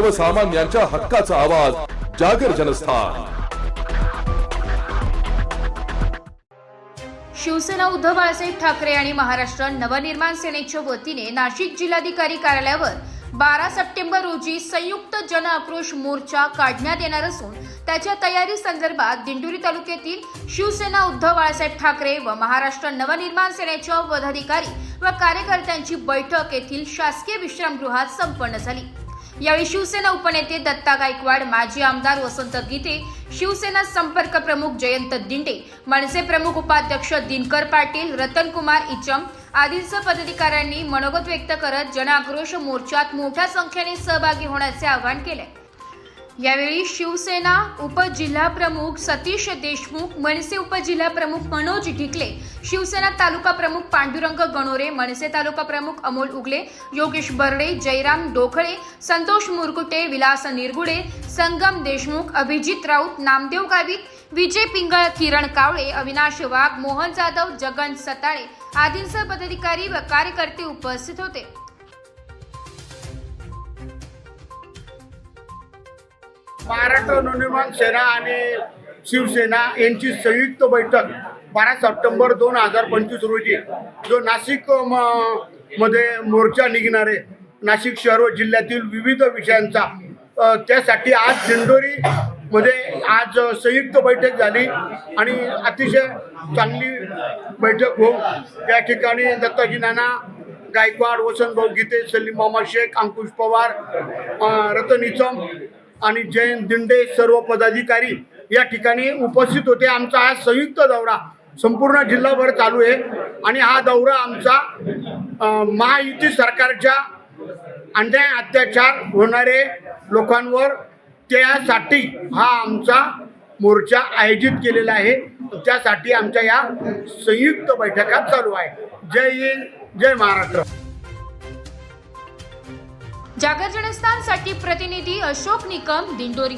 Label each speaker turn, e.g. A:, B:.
A: सर्वसामान्यांच्या हक्काचा आवाज जागर जनस्थान.
B: शिवसेना उद्धव बाळासाहेब ठाकरे आणि महाराष्ट्र नवनिर्माण सेनेच्या वतीने नाशिक जिल्हाधिकारी कार्यालयावर बारा सप्टेंबर रोजी संयुक्त जन आक्रोश मोर्चा काढण्यात येणार असून त्याच्या तयारी संदर्भात दिंडोरी तालुक्यातील शिवसेना उद्धव बाळासाहेब ठाकरे व महाराष्ट्र नवनिर्माण सेनेच्या पदाधिकारी व कार्यकर्त्यांची बैठक येथील शासकीय विश्रामगृहात संपन्न झाली. यावेळी शिवसेना उपनेते दत्ता गायकवाड माजी आमदार वसंत गीते शिवसेना संपर्क प्रमुख जयंत दिंडे मनसे प्रमुख उपाध्यक्ष दिनकर पाटील रतनकुमार इचम आदींसह पदाधिकाऱ्यांनी मनोगत व्यक्त करत जनआक्रोश मोर्चात मोठ्या संख्येने सहभागी होण्याचे आवाहन केले. यावेळी शिवसेना उपजिल्हाप्रमुख सतीश देशमुख मनसे उपजिल्हाप्रमुख मनोज ढिकले शिवसेना तालुका प्रमुख पांडुरंग गणोरे मनसे तालुका प्रमुख अमोल उगले योगेश बर्डे जयराम डोखळे संतोष मुरकुटे विलास निरगुडे संगम देशमुख अभिजित राऊत नामदेव गावित विजय पिंगळ किरण कावळे अविनाश वाघ मोहन जाधव जगन सताळे आदींसह पदाधिकारी व कार्यकर्ते उपस्थित होते.
C: महाराष्ट्र नवनिर्माण सेना आणि शिवसेना यांची संयुक्त बैठक बारा सप्टेंबर दोन हजार पंचवीस रोजी. जो नाशिक म- मध्ये मोर्चा निघणारे नाशिक शहर व जिल्ह्यातील विविध विषयांचा त्यासाठी आज दिंडोरी मध्ये आज संयुक्त बैठक झाली आणि अतिशय चांगली बैठक होऊन या ठिकाणी दत्ताजी नाना गायकवाड वसंत भाऊ गीते सलीम मामा शेख अंकुश पवार रतन इचम आणि जयंत दिंडे सर्व पदाधिकारी या ठिकाणी उपस्थित होते. आमचा हा संयुक्त दौरा संपूर्ण जिल्हाभर चालू आहे. आणि हा दौरा आमचा महायुती सरकारच्या अन्याय अत्याचार होणारे लोकांवर त्यासाठी हा आमचा मोर्चा आयोजित केलेला आहे. त्यासाठी आमच्या या संयुक्त बैठका चालू आहे. जय हिंद जय महाराष्ट्र.
B: जागर जनस्थानसाठी प्रतिनिधी अशोक निकम दिंडोरी